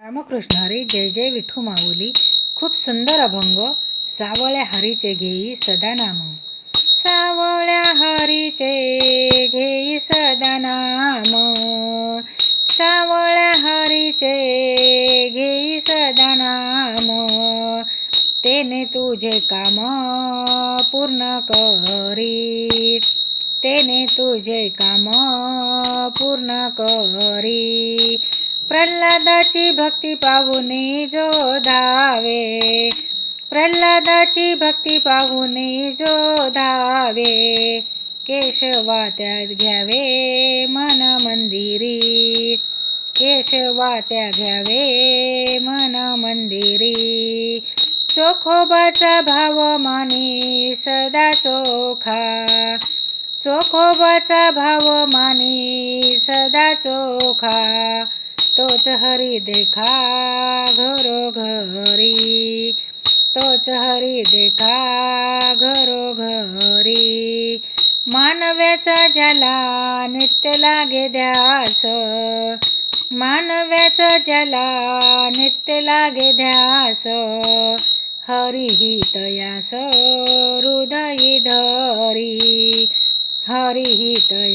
रामकृष्ण हरी जय जय विठू माऊली. खूप सुंदर अभंग सावळ्या हरीचे घेई सदा नाम सावळ्या हरीचे घेई सदा नाम सावळ्या हरीचे घेई सदा नाम तेने तुझे काम पूर्ण करी तेने तुझे काम पूर्ण करी प्रल्हादाची भक्ती पाहुनी जो धावे. प्रल्हादाची भक्ती पाहुनी जो धावे. केशवा त्यात घ्यावे मन मंदिरी. केशवा त्या घ्यावे मन मंदिरी. चोखोबाचा भाव मानी सदा चोखा. चोखोबाचा भाव मानी सदा चोखा. तोच हरी देखा घरोघरी. तोच हरी देखा घरोघरी. मानव्याचा ज्याला नित्य लागे ध्यास. मानव्याचा ज्याला नित्य लागे ध्यास. हरिही तयास हृदयी धरी. हरिही तया